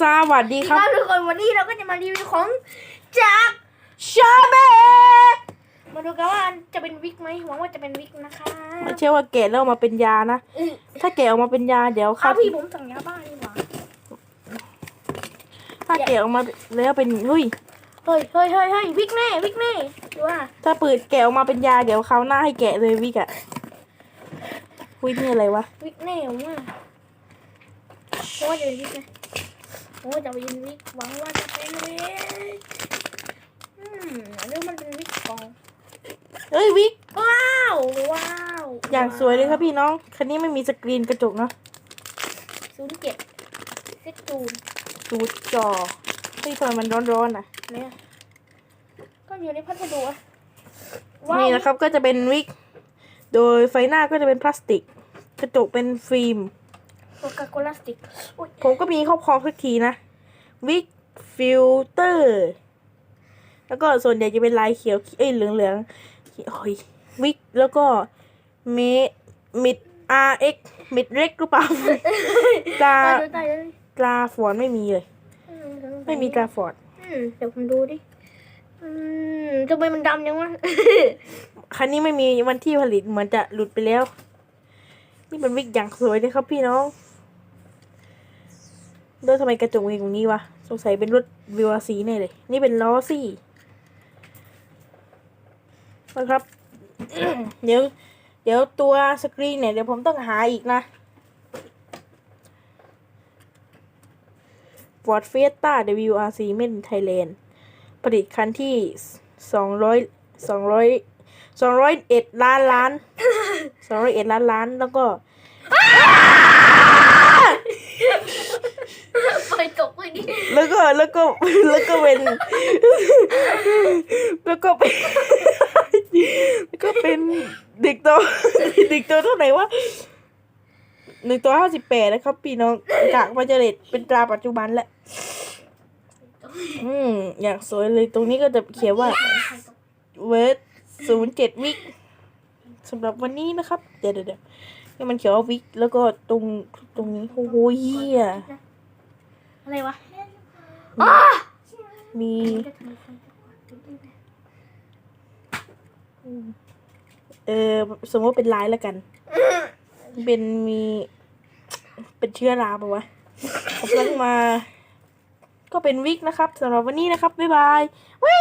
สวัสดีครับครับทุกคนวันนี้เราก็จะมารีวิวของจากชาเบมาดูกันว่าจะเป็นวิกไหมหวังว่าจะเป็นวิกนะคะไม่ใช่ว่าแกะแล้วออกมาเป็นยานะอื้อถ้าแกะออกมาเป็นยาเดี๋ยวคเอารับพี่ผมสั่งยาบ้าดีกว่าถ้าแกะออกมาแล้วเป็นเฮ้ยเฮ้ยเฮ้ยเฮ้ยเฮ้ยวิกแน่วิกแน่ดูว่าถ้าเปิดแกะออกมาเป็นยาเดี๋ยวเขาวหน้าให้แกะเลยวิกอะวิกนี่อะไรวะวิกแน่ผมว่า เพราะว่าจะเป็นวิกนะผมว่าจะเป็นวิกหวังว่าจะเป็นวิกอืมเรื่องมันเป็นวิกกองเอ้ยวิกว้าวว้าวอย่างสวยเลยครับพี่น้องคันนี้ไม่มีสกรีนกระจกเนาะศูนย์เจ็ดเซ็ตจูนดูจอเฮ้ยทำไมมันร้อนๆอะเนี่ยก็อยู่ในพัสดุอะนี่นะครับก็จะเป็นวิก โดยไฟหน้าก็จะเป็นพลาสติก กระจกเป็นฟิล์ม โคกาโคลาสติกอุ้ยผมก็มีครอบครองสักทีนะวิกฟิลเตอร์ แล้วก็ส่วนใหญ่จะเป็นลายเขียว เอ้ยเหลืองเหลืองๆโอ้ยวิกแล้วก็เมมิด RX มิดเร็กหรือเปล่าตราตายเลยตายเลยตราฟอร์ดไม่มีเลยอืไม่มีตราฟอร์ดอืมเดี๋ยวผมดูดิอืมทำไมมันดำยังวะคันนี้ไม่มีวันที่ผลิตเหมือนจะหลุดไปแล้ว นี่เป็นวิกอย่างสวยเลยครับพี่น้อง แล้วทำไมกระจกมีตรงนี้วะ สงสัยเป็นรถวิวาสีแน่เลย นี่เป็นล้อซี่นะครับ เดี๋ยว เดี๋ยวตัวสกรีนเนี่ย เดี๋ยวผมต้องหาอีกนะ Ford Fiesta WRC Made in Thailand ผลิตคันที่สองร้อยสองร้อยสองร้อยเอ็ดล้านล้านสองร้อยเอ็ดล้านล้าน แล้วก็ ไฟตกเลยดิ แล้วก็แล้วก็เป็น แล้วก็เป็นแล้วก็เป็นเด็กตัวเด็กตัวเท่าไหร่วะหนึ่งตัวห้าสิบแปดนะครับพี่น้องกากมาเจเลตเป็นตราปัจจุบันแหละ อืม อยากสวยเลยตรงนี้ก็จะเขียนว่าเวทศูนย์เจ็ดวิกสำหรับวันนี้นะครับ เดี๋ยวเดี๋ยวนี่มันเขียนว่าวิกแล้วก็ตรงตรงนี้โอ้โหเหี้ยอะไรวะ มีเออสมมติเป็นลายแล้วกัน เป็นมี เป็นเชื้อราปะวะผมกำลังมา ก็เป็นวิกนะครับสำหรับวันนี้นะครับ บ๊ายบายวิ